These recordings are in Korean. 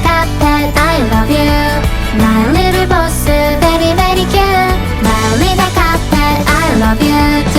carpet, I love you. My little boss, very very cute. My little carpet, I love you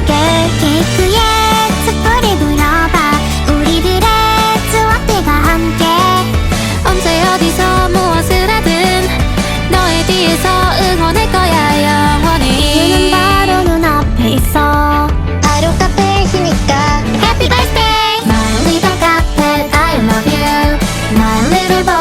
줄게 케이크에 촛불을 불러봐. 우리들의 추억들과 함께. 언제 어디서 무엇을 하든 너의 뒤에서 응원할 거야 이유는 영원히. 바로 눈앞에 있어. 하루 카페의 힘이니까. Happy birthday. My little carpet, I love you. My little boy,